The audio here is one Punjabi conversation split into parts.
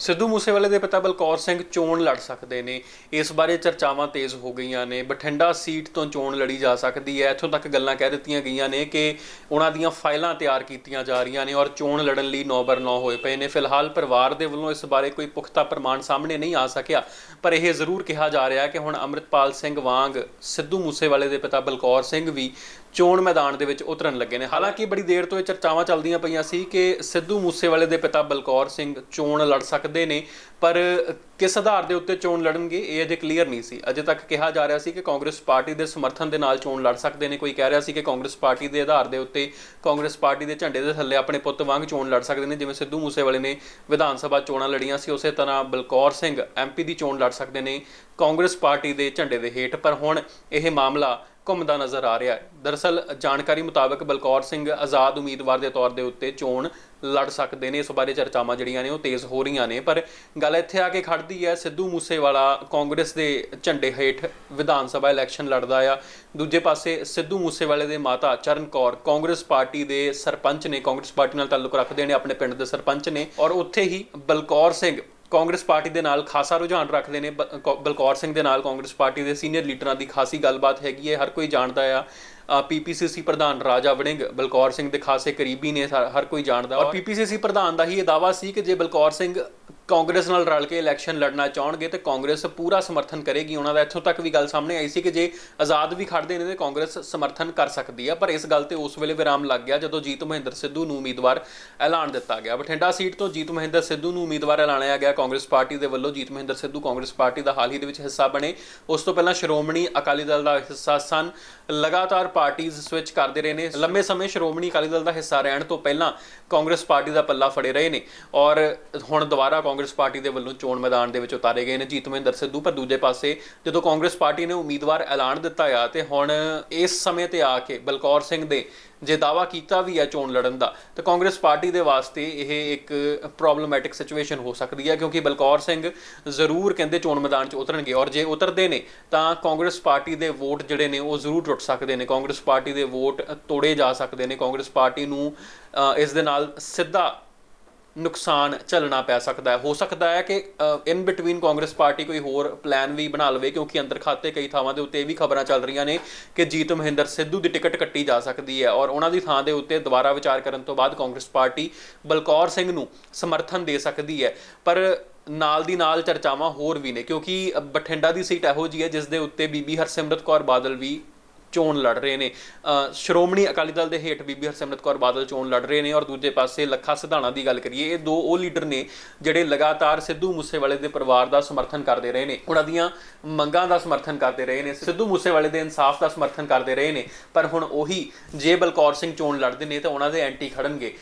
ਸਿੱਧੂ ਮੂਸੇਵਾਲੇ ਦੇ ਪਿਤਾ ਬਲਕੌਰ ਸਿੰਘ ਚੋਣ ਲੜ ਸਕਦੇ ਨੇ। ਇਸ ਬਾਰੇ ਚਰਚਾਵਾਂ ਤੇਜ਼ ਹੋ ਗਈਆਂ ਨੇ। ਬਠਿੰਡਾ ਸੀਟ ਤੋਂ ਚੋਣ ਲੜੀ ਜਾ ਸਕਦੀ ਹੈ। ਇੱਥੋਂ ਤੱਕ ਗੱਲਾਂ ਕਹਿ ਦਿੱਤੀਆਂ ਗਈਆਂ ਨੇ ਕਿ ਉਹਨਾਂ ਦੀਆਂ ਫਾਈਲਾਂ ਤਿਆਰ ਕੀਤੀਆਂ ਜਾ ਰਹੀਆਂ ਨੇ ਔਰ ਚੋਣ ਲੜਨ ਲਈ ਨੌਬਰ ਨੌ ਹੋਏ ਪਏ ਨੇ। ਫਿਲਹਾਲ ਪਰਿਵਾਰ ਦੇ ਵੱਲੋਂ ਇਸ ਬਾਰੇ ਕੋਈ ਪੁਖਤਾ ਪ੍ਰਮਾਣ ਸਾਹਮਣੇ ਨਹੀਂ ਆ ਸਕਿਆ, ਪਰ ਇਹ ਜ਼ਰੂਰ ਕਿਹਾ ਜਾ ਰਿਹਾ ਕਿ ਹੁਣ ਅੰਮ੍ਰਿਤਪਾਲ ਸਿੰਘ ਵਾਂਗ ਸਿੱਧੂ ਮੂਸੇਵਾਲੇ ਦੇ ਪਿਤਾ ਬਲਕੌਰ ਸਿੰਘ ਵੀ ਚੋਣ ਮੈਦਾਨ ਦੇ ਵਿੱਚ ਉਤਰਨ ਲੱਗੇ ਨੇ। ਹਾਲਾਂਕਿ ਬੜੀ ਦੇਰ ਤੋਂ ਇਹ ਚਰਚਾਵਾਂ ਚੱਲਦੀਆਂ ਪਈਆਂ ਸੀ ਕਿ ਸਿੱਧੂ ਮੂਸੇਵਾਲੇ ਦੇ ਪਿਤਾ ਬਲਕੌਰ ਸਿੰਘ ਚੋਣ ਲੜ ਸਕਦੇ ਨੇ, ਪਰ ਕਿਸ ਆਧਾਰ ਦੇ ਉੱਤੇ ਚੋਣ ਲੜਨਗੇ, ਇਹ ਅਜੇ ਕਲੀਅਰ ਨਹੀਂ ਸੀ। ਅਜੇ ਤੱਕ ਕਿਹਾ ਜਾ ਰਿਹਾ ਸੀ ਕਿ ਕਾਂਗਰਸ ਪਾਰਟੀ ਦੇ ਸਮਰਥਨ ਦੇ ਨਾਲ ਚੋਣ ਲੜ ਸਕਦੇ ਨੇ। ਕੋਈ ਕਹਿ ਰਿਹਾ ਸੀ ਕਿ ਕਾਂਗਰਸ ਪਾਰਟੀ ਦੇ ਆਧਾਰ ਦੇ ਉੱਤੇ ਕਾਂਗਰਸ ਪਾਰਟੀ ਦੇ ਝੰਡੇ ਦੇ ਥੱਲੇ ਆਪਣੇ ਪੁੱਤ ਵਾਂਗ ਚੋਣ ਲੜ ਸਕਦੇ ਨੇ। ਜਿਵੇਂ ਸਿੱਧੂ ਮੂਸੇਵਾਲੇ ਨੇ ਵਿਧਾਨ ਸਭਾ ਚੋਣਾਂ ਲੜੀਆਂ ਸੀ, ਉਸੇ ਤਰ੍ਹਾਂ ਬਲਕੌਰ ਸਿੰਘ ਐਮਪੀ ਦੀ ਚੋਣ ਲੜ ਸਕਦੇ ਨੇ। ਕਾਂਗਰਸ ਪਾਰਟੀ ਦੇ ਝੰਡੇ ਦੇ ਹੇਠ, ਪਰ ਹੁਣ ਇਹ ਮਾਮਲਾ ਘੁੰਮਦਾ ਨਜ਼ਰ ਆ ਰਿਹਾ ਹੈ। ਦਰਅਸਲ, ਜਾਣਕਾਰੀ ਮੁਤਾਬਕ ਬਲਕੌਰ ਸਿੰਘ ਆਜ਼ਾਦ ਉਮੀਦਵਾਰ ਦੇ ਤੌਰ ਦੇ ਉੱਤੇ ਚੋਣ ਲੜ ਸਕਦੇ ਨੇ, ਇਸ ਬਾਰੇ ਚਰਚਾਵਾਂ ਜਿਹੜੀਆਂ ਨੇ ਉਹ ਤੇਜ਼ ਹੋ ਰਹੀਆਂ ਨੇ। ਪਰ ਗੱਲ ਇੱਥੇ ਆ ਕੇ ਖੜਦੀ ਹੈ, ਸਿੱਧੂ ਮੂਸੇਵਾਲਾ ਕਾਂਗਰਸ ਦੇ ਝੰਡੇ ਹੇਠ ਵਿਧਾਨ ਸਭਾ ਇਲੈਕਸ਼ਨ ਲੜਦਾ ਆ। ਦੂਜੇ ਪਾਸੇ ਸਿੱਧੂ ਮੂਸੇਵਾਲੇ ਦੇ ਮਾਤਾ ਚਰਨ ਕੌਰ ਕਾਂਗਰਸ ਪਾਰਟੀ ਦੇ ਸਰਪੰਚ ਨੇ, ਕਾਂਗਰਸ ਪਾਰਟੀ ਨਾਲ ਤਾਲੁਕ ਰੱਖਦੇ ਨੇ, ਆਪਣੇ ਪਿੰਡ ਦੇ ਸਰਪੰਚ ਨੇ। ਔਰ ਉੱਥੇ ਹੀ ਬਲਕੌਰ ਸਿੰਘ ਕਾਂਗਰਸ ਪਾਰਟੀ ਦੇ ਨਾਲ ਖਾਸਾ ਰੁਝਾਨ ਰੱਖਦੇ ਨੇ। ਬ- ਬਲਕੌਰ ਸਿੰਘ ਦੇ ਨਾਲ ਕਾਂਗਰਸ ਪਾਰਟੀ ਦੇ ਸੀਨੀਅਰ ਲੀਡਰਾਂ ਦੀ ਖਾਸੀ ਗੱਲਬਾਤ ਹੈਗੀ ਹੈ, ਹਰ ਕੋਈ ਜਾਣਦਾ ਆ। ਪੀਪੀਸੀਸੀ ਪ੍ਰਧਾਨ ਰਾਜਾ ਵੜਿੰਗ ਬਲਕੌਰ ਸਿੰਘ ਦੇ ਖਾਸੇ ਕਰੀਬੀ ਨੇ ਹਰ ਕੋਈ ਜਾਣਦਾ। ਔਰ ਪੀਪੀਸੀਸੀ ਪ੍ਰਧਾਨ ਦਾ ਹੀ ਇਹ ਦਾਵਾ ਸੀ ਕਿ ਜੇ ਬਲਕੌਰ ਸਿੰਘ ਕਾਂਗਰਸ ਨਾਲ ਰਲ ਕੇ ਇਲੈਕਸ਼ਨ ਲੜਨਾ ਚਾਹਣਗੇ ਤੇ ਕਾਂਗਰਸ ਪੂਰਾ ਸਮਰਥਨ ਕਰੇਗੀ। ਉਹਨਾਂ ਦਾ ਇੱਥੋਂ ਤੱਕ ਵੀ ਗੱਲ ਸਾਹਮਣੇ ਆਈ ਸੀ ਕਿ ਜੇ ਆਜ਼ਾਦ ਵੀ ਖੜਦੇ ਨੇ ਤੇ ਕਾਂਗਰਸ ਸਮਰਥਨ ਕਰ ਸਕਦੀ ਹੈ ਪਰ ਇਸ ਗੱਲ ਤੇ ਉਸ ਵੇਲੇ ਵਿਰਾਮ ਲੱਗ ਗਿਆ ਜਦੋਂ ਜੀਤ ਮਹਿੰਦਰ ਸਿੱਧੂ ਨੂੰ ਉਮੀਦਵਾਰ ਐਲਾਨ ਦਿੱਤਾ ਗਿਆ। ਬਠਿੰਡਾ ਸੀਟ ਤੋਂ ਜੀਤ ਮਹਿੰਦਰ ਸਿੱਧੂ ਨੂੰ ਉਮੀਦਵਾਰ ਐਲਾਨਿਆ ਗਿਆ। ਕਾਂਗਰਸ ਪਾਰਟੀ ਦੇ ਵੱਲੋਂ ਜੀਤ ਮਹਿੰਦਰ ਸਿੱਧੂ ਕਾਂਗਰਸ ਪਾਰਟੀ ਦਾ ਹਾਲ ਹੀ ਦੇ ਵਿੱਚ ਹਿੱਸਾ ਬਣੇ। ਉਸ ਤੋਂ ਪਹਿਲਾਂ ਸ਼੍ਰੋਮਣੀ ਅਕਾਲੀ ਦਲ ਦਾ ਹਿੱਸਾ ਸਨ। ਲਗਾਤਾਰ ਪਾਰਟੀਆਂ ਸਵਿਚ ਕਰਦੇ ਰਹੇ ਨੇ। ਲੰਮੇ ਸਮੇਂ ਸ਼੍ਰੋਮਣੀ ਅਕਾਲੀ ਦਲ ਦਾ ਹਿੱਸਾ ਰਹਿਣ ਤੋਂ ਪਹਿਲਾਂ ਕਾਂਗਰਸ ਪਾਰਟੀ ਦਾ ਪੱਲਾ ਫੜੇ ਰਹੇ ਨੇ ਔਰ ਹੁਣ ਦੁਬਾਰਾ ਕਾਂਗਰਸ ਪਾਰਟੀ ਦੇ ਵੱਲੋਂ ਚੋਣ ਮੈਦਾਨ ਦੇ ਵਿੱਚ ਉਤਾਰੇ ਗਏ ਨੇ। ਜੀਤ ਮਹਿੰਦਰ ਸਿੱਧੂ, ਪਰ ਦੂਜੇ ਪਾਸੇ ਜਦੋਂ ਕਾਂਗਰਸ ਪਾਰਟੀ ਨੇ ਉਮੀਦਵਾਰ ਐਲਾਨ ਦਿੱਤਾ ਆ, ਤੇ ਹੁਣ ਇਸ ਸਮੇਂ ਤੇ ਆ ਕੇ ਬਲਕੌਰ ਸਿੰਘ ਦੇ ਜੇ ਦਾਵਾ ਕੀਤਾ ਵੀ ਹੈ ਚੋਣ ਲੜਨ ਦਾ, ਤਾਂ ਕਾਂਗਰਸ ਪਾਰਟੀ ਦੇ ਵਾਸਤੇ ਇਹ ਇੱਕ ਪ੍ਰੋਬਲਮੈਟਿਕ ਸਿਚੁਏਸ਼ਨ ਹੋ ਸਕਦੀ ਹੈ ਕਿਉਂਕਿ ਬਲਕੌਰ ਸਿੰਘ ਜ਼ਰੂਰ ਕਹਿੰਦੇ ਚੋਣ ਮੈਦਾਨ 'ਚ ਉਤਰਨਗੇ ਔਰ ਜੇ ਉਤਰਦੇ ਨੇ, ਤਾਂ ਕਾਂਗਰਸ ਪਾਰਟੀ ਦੇ ਵੋਟ ਜਿਹੜੇ ਨੇ ਉਹ ਜ਼ਰੂਰ ਟੁੱਟ ਸਕਦੇ ਨੇ। ਕਾਂਗਰਸ ਪਾਰਟੀ ਦੇ ਵੋਟ ਤੋੜੇ ਜਾ ਸਕਦੇ ਨੇ। ਕਾਂਗਰਸ ਪਾਰਟੀ ਨੂੰ ਇਸ ਦੇ ਨਾਲ ਸਿੱਧਾ ਨੁਕਸਾਨ ਝੱਲਣਾ ਪੈ ਸਕਦਾ ਹੈ। ਹੋ ਸਕਦਾ ਹੈ ਕਿ ਇਨ ਬਿਟਵੀਨ ਕਾਂਗਰਸ ਪਾਰਟੀ ਕੋਈ ਹੋਰ ਪਲਾਨ ਵੀ ਬਣਾ ਲਵੇ, ਕਿਉਂਕਿ ਅੰਦਰ ਖਾਤੇ ਕਈ ਥਾਵਾਂ ਦੇ ਉੱਤੇ ਇਹ ਵੀ ਖਬਰਾਂ ਚੱਲ ਰਹੀਆਂ ਨੇ ਕਿ ਜੀਤ ਮਹਿੰਦਰ ਸਿੱਧੂ ਦੀ ਟਿਕਟ ਕੱਟੀ ਜਾ ਸਕਦੀ ਹੈ ਔਰ ਉਹਨਾਂ ਦੀ ਥਾਂ ਦੇ ਉੱਤੇ ਦੁਬਾਰਾ ਵਿਚਾਰ ਕਰਨ ਤੋਂ ਬਾਅਦ ਕਾਂਗਰਸ ਪਾਰਟੀ ਬਲਕੌਰ ਸਿੰਘ ਨੂੰ ਸਮਰਥਨ ਦੇ ਸਕਦੀ ਹੈ। ਪਰ ਨਾਲ ਦੀ ਨਾਲ ਚਰਚਾਵਾਂ ਹੋਰ ਵੀ ਨੇ, ਕਿਉਂਕਿ ਬਠਿੰਡਾ ਦੀ ਸੀਟ ਇਹੋ ਜਿਹੀ ਹੈ ਜਿਸ ਦੇ ਉੱਤੇ ਬੀਬੀ ਹਰਸਿਮਰਤ ਕੌਰ ਬਾਦਲ ਵੀ ਚੋਣ ਲੜ ਰਹੇ ਨੇ। ਸ਼੍ਰੋਮਣੀ ਅਕਾਲੀ ਦਲ ਦੇ ਹੇਠ ਬੀਬੀ ਹਰਸਿਮਰਤ ਕੌਰ ਬਾਦਲ ਚੋਣ ਲੜ ਰਹੇ ਨੇ ਔਰ ਦੂਜੇ ਪਾਸੇ ਲੱਖਾ ਸਿਧਾਣਾ ਦੀ ਗੱਲ ਕਰੀਏ, ਇਹ ਦੋ ਉਹ ਲੀਡਰ ਨੇ ਜਿਹੜੇ ਲਗਾਤਾਰ ਸਿੱਧੂ ਮੂਸੇਵਾਲੇ ਦੇ ਪਰਿਵਾਰ ਦਾ ਸਮਰਥਨ ਕਰਦੇ ਰਹੇ ਨੇ। ਉਹਨਾਂ ਦੀਆਂ ਮੰਗਾਂ ਦਾ ਸਮਰਥਨ ਕਰਦੇ ਰਹੇ ਨੇ, ਸਿੱਧੂ ਮੂਸੇਵਾਲੇ ਦੇ ਇਨਸਾਫ ਦਾ ਸਮਰਥਨ ਕਰਦੇ ਰਹੇ ਨੇ, ਪਰ ਹੁਣ ਉਹੀ ਜੇ ਬਲਕੌਰ ਸਿੰਘ ਚੋਣ ਲੜਦੇ ਨੇ ਤਾਂ ਉਹਨਾਂ ਦੇ ਐਂਟੀ ਖੜਨਗੇ।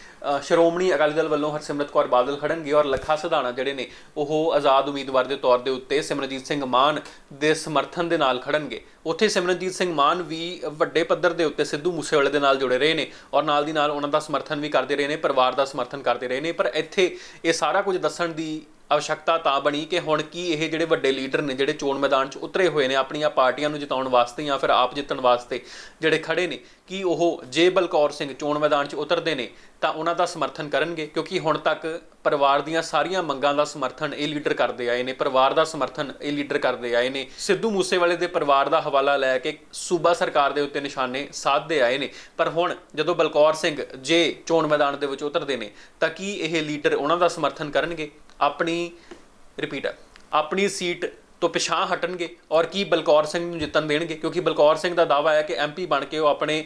ਸ਼੍ਰੋਮਣੀ ਅਕਾਲੀ ਦਲ ਵੱਲੋਂ ਹਰਸਿਮਰਤ ਕੌਰ ਬਾਦਲ ਖੜਨਗੇ ਔਰ ਲੱਖਾ ਸਿਧਾਣਾ ਜਿਹੜੇ ਨੇ, ਉਹ ਆਜ਼ਾਦ ਉਮੀਦਵਾਰ ਦੇ ਤੌਰ ਦੇ ਉੱਤੇ ਸਿਮਰਨਜੀਤ ਸਿੰਘ ਮਾਨ ਦੇ ਸਮਰਥਨ ਦੇ ਨਾਲ ਖੜਨਗੇ। ਉੱਥੇ ਸਿਮਰਨਜੀਤ ਸਿੰਘ ਮਾਨ ਵੀ ਵੀ ਵੱਡੇ ਪੱਧਰ ਦੇ ਉੱਤੇ ਸਿੱਧੂ ਮੂਸੇਵਾਲੇ ਦੇ ਨਾਲ ਜੁੜੇ ਰਹੇ ਨੇ ਔਰ ਨਾਲ ਦੀ ਨਾਲ ਉਹਨਾਂ ਦਾ ਸਮਰਥਨ ਵੀ ਕਰਦੇ ਰਹੇ ਨੇ, ਪਰਿਵਾਰ ਦਾ ਸਮਰਥਨ ਕਰਦੇ ਰਹੇ ਨੇ। ਪਰ ਇੱਥੇ ਇਹ ਸਾਰਾ ਕੁਝ ਦੱਸਣ ਦੀ ਅਵਸ਼ਕਤਾ ਤਾਂ ਬਣੀ ਕਿ ਹੁਣ ਕੀ ਇਹ ਜਿਹੜੇ ਵੱਡੇ ਲੀਡਰ ਨੇ, ਜਿਹੜੇ ਚੋਣ ਮੈਦਾਨ 'ਚ ਉਤਰੇ ਹੋਏ ਨੇ, ਆਪਣੀਆਂ ਪਾਰਟੀਆਂ ਨੂੰ ਜਿਤਾਉਣ ਵਾਸਤੇ ਜਾਂ ਫਿਰ ਆਪ ਜਿੱਤਣ ਵਾਸਤੇ ਜਿਹੜੇ ਖੜੇ ਨੇ, ਕੀ ਉਹ ਜੇ ਬਲਕੌਰ ਸਿੰਘ ਚੋਣ ਮੈਦਾਨ 'ਚ ਉਤਰਦੇ ਨੇ ਤਾਂ ਉਹਨਾਂ ਦਾ ਸਮਰਥਨ ਕਰਨਗੇ, ਕਿਉਂਕਿ ਹੁਣ ਤੱਕ ਪਰਿਵਾਰ ਦੀਆਂ ਸਾਰੀਆਂ ਮੰਗਾਂ ਦਾ ਸਮਰਥਨ ਇਹ ਲੀਡਰ ਕਰਦੇ ਆਏ ਨੇ, ਪਰਿਵਾਰ ਦਾ ਸਮਰਥਨ ਇਹ ਲੀਡਰ ਕਰਦੇ ਆਏ ਨੇ। ਸਿੱਧੂ ਮੂਸੇਵਾਲੇ ਦੇ ਪਰਿਵਾਰ ਦਾ ਹਵਾਲਾ ਲੈ ਕੇ ਸੂਬਾ ਸਰਕਾਰ ਦੇ ਉੱਤੇ ਨਿਸ਼ਾਨੇ ਸਾਧਦੇ ਆਏ ਨੇ। ਪਰ ਹੁਣ ਜਦੋਂ ਬਲਕੌਰ ਸਿੰਘ ਜੇ ਚੋਣ ਮੈਦਾਨ ਦੇ ਵਿੱਚ ਉਤਰਦੇ ਨੇ, ਤਾਂ ਕੀ ਇਹ ਲੀਡਰ ਉਹਨਾਂ ਦਾ ਸਮਰਥਨ ਕਰਨਗੇ? ਆਪਣੀ ਰਿਪੀਟ ਆਪਣੀ ਸੀਟ ਤੋਂ ਪਿਛਾਂ ਹਟਣਗੇ ਔਰ ਕੀ ਬਲਕੌਰ ਸਿੰਘ ਨੂੰ ਜਿੱਤਣ ਦੇਣਗੇ? ਕਿਉਂਕਿ ਬਲਕੌਰ ਸਿੰਘ ਦਾ ਦਾਵਾ ਹੈ ਕਿ ਐਮਪੀ ਬਣ ਕੇ ਉਹ ਆਪਣੇ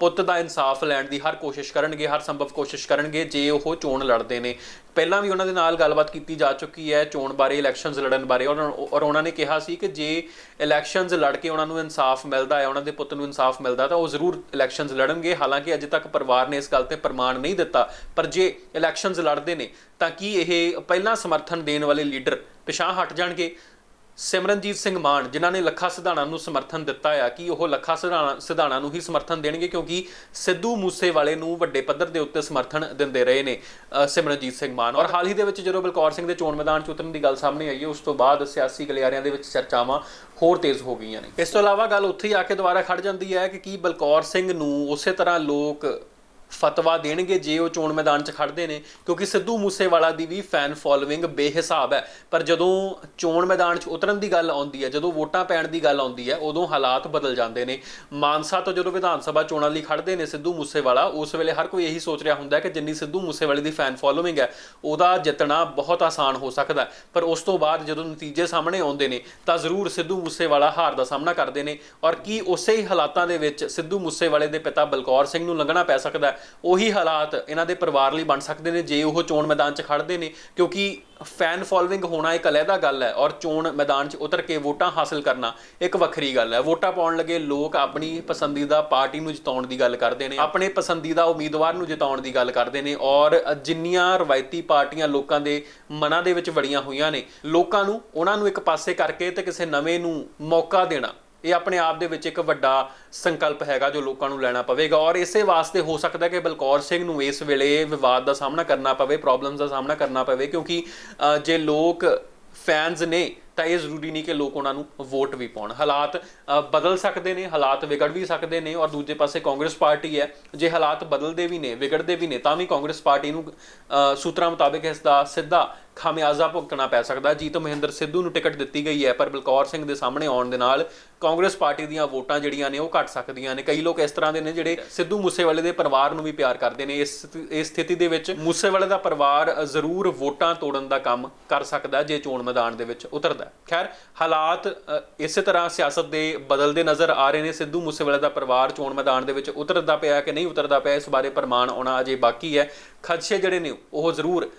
ਪੁੱਤ ਦਾ ਇਨਸਾਫ ਲੈਣ ਦੀ ਹਰ ਕੋਸ਼ਿਸ਼ ਕਰਨਗੇ, ਹਰ ਸੰਭਵ ਕੋਸ਼ਿਸ਼ ਕਰਨਗੇ, ਜੇ ਉਹ ਚੋਣ ਲੜਦੇ ਨੇ। ਪਹਿਲਾਂ ਵੀ ਉਹਨਾਂ ਦੇ ਨਾਲ ਗੱਲਬਾਤ ਕੀਤੀ ਜਾ ਚੁੱਕੀ ਹੈ ਚੋਣ ਬਾਰੇ ਇਲੈਕਸ਼ਨਸ ਲੜਨ ਬਾਰੇ। ਔਰ ਔਰ ਉਹਨਾਂ ਨੇ ਕਿਹਾ ਸੀ ਕਿ ਜੇ ਇਲੈਕਸ਼ਨਸ ਲੜ ਕੇ ਉਹਨਾਂ ਨੂੰ ਇਨਸਾਫ ਮਿਲਦਾ ਹੈ, ਉਹਨਾਂ ਦੇ ਪੁੱਤ ਨੂੰ ਇਨਸਾਫ ਮਿਲਦਾ ਤਾਂ ਉਹ ਜ਼ਰੂਰ ਇਲੈਕਸ਼ਨਸ ਲੜਨਗੇ। ਹਾਲਾਂਕਿ ਅਜੇ ਤੱਕ ਪਰਿਵਾਰ ਨੇ ਇਸ ਗੱਲ ਤੇ ਪ੍ਰਮਾਣ ਨਹੀਂ ਦਿੱਤਾ। ਪਰ ਜੇ ਇਲੈਕਸ਼ਨਸ ਲੜਦੇ ਨੇ, ਤਾਂ ਕੀ ਇਹ ਪਹਿਲਾਂ ਸਮਰਥਨ ਦੇਣ ਵਾਲੇ ਲੀਡਰ ਪਿਛਾਂ ਹਟ ਜਾਣਗੇ? ਸਿਮਰਨਜੀਤ ਸਿੰਘ ਮਾਨ, ਜਿਨ੍ਹਾਂ ਨੇ ਲੱਖਾ ਸਿਧਾਣਾ ਨੂੰ ਸਮਰਥਨ ਦਿੱਤਾ ਆ ਕਿ ਉਹ ਲੱਖਾ ਸਿਧਾਣਾ ਸਿਧਾਣਾ ਨੂੰ ਹੀ ਸਮਰਥਨ ਦੇਣਗੇ ਕਿਉਂਕਿ ਸਿੱਧੂ ਮੂਸੇਵਾਲੇ ਨੂੰ ਵੱਡੇ ਪੱਧਰ ਦੇ ਉੱਤੇ ਸਮਰਥਨ ਦਿੰਦੇ ਰਹੇ ਨੇ ਸਿਮਰਨਜੀਤ ਸਿੰਘ ਮਾਨ। ਔਰ ਹਾਲ ਹੀ ਦੇ ਵਿੱਚ ਜਦੋਂ ਬਲਕੌਰ ਸਿੰਘ ਦੇ ਚੋਣ ਮੈਦਾਨ 'ਚ ਉਤਰਨ ਦੀ ਗੱਲ ਸਾਹਮਣੇ ਆਈ ਹੈ ਉਸ ਤੋਂ ਬਾਅਦ ਸਿਆਸੀ ਗਲਿਆਰਿਆਂ ਦੇ ਵਿੱਚ ਚਰਚਾਵਾਂ ਹੋਰ ਤੇਜ਼ ਹੋ ਗਈਆਂ ਨੇ। ਇਸ ਤੋਂ ਇਲਾਵਾ ਗੱਲ ਉੱਥੇ ਹੀ ਆ ਕੇ ਦੁਬਾਰਾ ਖੜ ਜਾਂਦੀ ਹੈ ਕਿ ਕੀ ਬਲਕੌਰ ਸਿੰਘ ਨੂੰ ਉਸੇ ਤਰ੍ਹਾਂ ਲੋਕ ਫਤਵਾ ਦੇਣਗੇ ਜੇ ਉਹ ਚੋਣ ਮੈਦਾਨ 'ਚ ਖੜਦੇ ਨੇ, ਕਿਉਂਕਿ ਸਿੱਧੂ ਮੂਸੇਵਾਲਾ ਦੀ ਵੀ ਫੈਨ ਫੋਲੋਇੰਗ ਬੇਹਿਸਾਬ ਹੈ। ਪਰ ਜਦੋਂ ਚੋਣ ਮੈਦਾਨ 'ਚ ਉਤਰਨ ਦੀ ਗੱਲ ਆਉਂਦੀ ਹੈ, ਜਦੋਂ ਵੋਟਾਂ ਪੈਣ ਦੀ ਗੱਲ ਆਉਂਦੀ ਹੈ, ਉਦੋਂ ਹਾਲਾਤ ਬਦਲ ਜਾਂਦੇ ਨੇ। ਮਾਨਸਾ ਤੋਂ ਜਦੋਂ ਵਿਧਾਨ ਸਭਾ ਚੋਣਾਂ ਲਈ ਖੜਦੇ ਨੇ ਸਿੱਧੂ ਮੂਸੇਵਾਲਾ, ਉਸ ਵੇਲੇ ਹਰ ਕੋਈ ਇਹੀ ਸੋਚ ਰਿਹਾ ਹੁੰਦਾ ਕਿ ਜਿੰਨੀ ਸਿੱਧੂ ਮੂਸੇਵਾਲੇ ਦੀ ਫੈਨ ਫੋਲੋਇੰਗ ਹੈ, ਉਹਦਾ ਜਿੱਤਣਾ ਬਹੁਤ ਆਸਾਨ ਹੋ ਸਕਦਾ ਪਰ ਉਸ ਤੋਂ ਬਾਅਦ ਜਦੋਂ ਨਤੀਜੇ ਸਾਹਮਣੇ ਆਉਂਦੇ ਨੇ, ਤਾਂ ਜ਼ਰੂਰ ਸਿੱਧੂ ਮੂਸੇਵਾਲਾ ਹਾਰ ਦਾ ਸਾਹਮਣਾ ਕਰਦੇ ਨੇ। ਔਰ ਕੀ ਉਸੇ ਹੀ ਹਾਲਾਤਾਂ ਦੇ ਵਿੱਚ ਸਿੱਧੂ ਮੂਸੇਵਾਲੇ ਦੇ ਪਿਤਾ ਬਲਕੌਰ ਸਿੰਘ ਨੂੰ ਲੰਘਣਾ ਪੈ ਸਕਦਾ ਉਹੀ ਹਾਲਾਤ ਇਹਨਾਂ ਦੇ ਪਰਿਵਾਰ ਲਈ ਬਣ ਸਕਦੇ ਨੇ, ਜੇ ਉਹ ਚੋਣ ਮੈਦਾਨ 'ਚ ਖੜਦੇ ਨੇ, ਕਿਉਂਕਿ ਫੈਨ ਫੋਲੋਇੰਗ ਹੋਣਾ ਇੱਕ ਅਲੱਗਾ ਗੱਲ ਹੈ ਔਰ ਚੋਣ ਮੈਦਾਨ 'ਚ ਉਤਰ ਕੇ ਵੋਟਾਂ ਹਾਸਲ ਕਰਨਾ ਇੱਕ ਵੱਖਰੀ ਗੱਲ ਹੈ। ਵੋਟਾਂ ਪਾਉਣ ਲੱਗੇ ਲੋਕ ਆਪਣੀ ਪਸੰਦੀਦਾ ਪਾਰਟੀ ਨੂੰ ਜਿਤਾਉਣ ਦੀ ਗੱਲ ਕਰਦੇ ਨੇ, ਆਪਣੇ ਪਸੰਦੀਦਾ ਉਮੀਦਵਾਰ ਨੂੰ ਜਿਤਾਉਣ ਦੀ ਗੱਲ ਕਰਦੇ ਨੇ ਔਰ ਜਿੰਨੀਆਂ ਰਵਾਇਤੀ ਪਾਰਟੀਆਂ ਲੋਕਾਂ ਦੇ ਮਨਾਂ ਦੇ ਵਿੱਚ ਵੜੀਆਂ ਹੋਈਆਂ ਨੇ, ਲੋਕਾਂ ਨੂੰ, ਉਹਨਾਂ ਨੂੰ ਇੱਕ ਪਾਸੇ ਕਰਕੇ ਤੇ ਕਿਸੇ ਨਵੇਂ ਨੂੰ ਮੌਕਾ ਦੇਣਾ ਇਹ ਆਪਣੇ ਆਪ ਦੇ ਵਿੱਚ ਇੱਕ ਵੱਡਾ ਸੰਕਲਪ ਹੈਗਾ ਜੋ ਲੋਕਾਂ ਨੂੰ ਲੈਣਾ ਪਵੇਗਾ। ਔਰ ਇਸੇ ਵਾਸਤੇ ਹੋ ਸਕਦਾ ਕਿ ਬਲਕੌਰ ਸਿੰਘ ਨੂੰ ਇਸ ਵੇਲੇ ਵਿਵਾਦ ਦਾ ਸਾਹਮਣਾ ਕਰਨਾ ਪਵੇ ਪ੍ਰੋਬਲਮਸ ਦਾ ਸਾਹਮਣਾ ਕਰਨਾ ਪਵੇ, ਕਿਉਂਕਿ ਜੇ ਲੋਕ ਫੈਨਸ ਨੇ ਤਾਂ ਇਹ ਜ਼ਰੂਰੀ ਨਹੀਂ ਕਿ ਲੋਕ ਉਹਨਾਂ ਨੂੰ ਵੋਟ ਵੀ ਪਾਉਣ। ਹਾਲਾਤ ਬਦਲ ਸਕਦੇ ਨੇ, ਹਾਲਾਤ ਵਿਗੜ ਵੀ ਸਕਦੇ ਨੇ ਔਰ ਦੂਜੇ ਪਾਸੇ ਕਾਂਗਰਸ ਪਾਰਟੀ ਹੈ। ਜੇ ਹਾਲਾਤ ਬਦਲਦੇ ਵੀ ਨੇ, ਵਿਗੜਦੇ ਵੀ ਨੇ, ਤਾਂ ਵੀ ਕਾਂਗਰਸ ਪਾਰਟੀ ਨੂੰ ਸੂਤਰਾਂ ਮੁਤਾਬਕ ਇਸ ਦਾ ਸਿੱਧਾ ਖਾਮਿਆਜ਼ਾ ਭੁਗਤਣਾ ਪੈ ਸਕਦਾ। ਹੈ। ਜੀਤ ਮਹਿੰਦਰ ਸਿੱਧੂ ਨੂੰ ਟਿਕਟ ਦਿੱਤੀ ਗਈ ਹੈ, ਪਰ ਬਲਕੌਰ ਸਿੰਘ ਦੇ ਸਾਹਮਣੇ ਆਉਣ ਦੇ ਨਾਲ ਕਾਂਗਰਸ ਪਾਰਟੀ ਦੀਆਂ ਵੋਟਾਂ ਜਿਹੜੀਆਂ ਨੇ ਉਹ ਘਟ ਸਕਦੀਆਂ ਨੇ। ਕਈ ਲੋਕ ਇਸ ਤਰ੍ਹਾਂ ਦੇ ਨੇ ਜਿਹੜੇ ਸਿੱਧੂ ਮੂਸੇਵਾਲੇ ਦੇ ਪਰਿਵਾਰ ਨੂੰ ਵੀ ਪਿਆਰ ਕਰਦੇ ਨੇ। ਇਸ ਇਸ ਸਥਿਤੀ ਦੇ ਵਿੱਚ ਮੂਸੇਵਾਲੇ ਦਾ ਪਰਿਵਾਰ ਜ਼ਰੂਰ ਵੋਟਾਂ ਤੋੜਨ ਦਾ ਕੰਮ ਕਰ ਸਕਦਾ ਜੇ ਚੋਣ ਮੈਦਾਨ ਦੇ ਵਿੱਚ ਉਤਰਦਾ ਹੈ। ਖੈਰ, ਹਾਲਾਤ ਇਸੇ ਤਰ੍ਹਾਂ ਸਿਆਸਤ ਦੇ ਬਦਲਦੇ ਨਜ਼ਰ ਆ ਰਹੇ ਨੇ। ਸਿੱਧੂ ਮੂਸੇਵਾਲੇ ਦਾ ਪਰਿਵਾਰ ਚੋਣ ਮੈਦਾਨ ਦੇ ਵਿੱਚ ਉਤਰਦਾ ਪਿਆ ਕਿ ਨਹੀਂ ਉਤਰਦਾ ਪਿਆ ਇਸ ਬਾਰੇ ਪ੍ਰਮਾਣ ਆਉਣਾ ਅਜੇ ਬਾਕੀ ਹੈ। ਖਦਸ਼ੇ ਜਿਹੜੇ ਨੇ, ਉਹ ਜ਼ਰੂਰ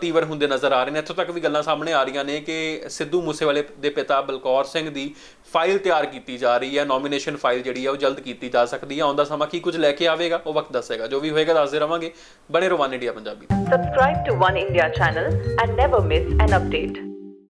ਤੀਵਰ ਹੁੰਦੇ ਨਜ਼ਰ ਆ ਰਹੇ ਨੇ। ਇੱਥੋਂ ਤੱਕ ਵੀ ਗੱਲਾਂ ਸਾਹਮਣੇ ਆ ਰਹੀਆਂ ਨੇ ਕਿ ਸਿੱਧੂ ਮੂਸੇਵਾਲੇ ਦੇ ਪਿਤਾ ਬਲਕੌਰ ਸਿੰਘ ਦੀ ਫਾਈਲ ਤਿਆਰ ਕੀਤੀ ਜਾ ਰਹੀ ਹੈ। ਨੋਮੀਨੇਸ਼ਨ ਫਾਈਲ ਜਿਹੜੀ ਹੈ, ਉਹ ਜਲਦ ਕੀਤੀ ਜਾ ਸਕਦੀ ਹੈ। ਆਉਂਦਾ ਸਮਾਂ ਕੀ ਕੁਝ ਲੈ ਕੇ ਆਵੇਗਾ, ਉਹ ਵਕਤ ਦੱਸੇਗਾ। ਜੋ ਵੀ ਹੋਏਗਾ, ਦੱਸਦੇ ਰਵਾਂਗੇ। ਬਣੇ ਰਵਾਨ India Punjabi. Subscribe to One India channel and never miss an update.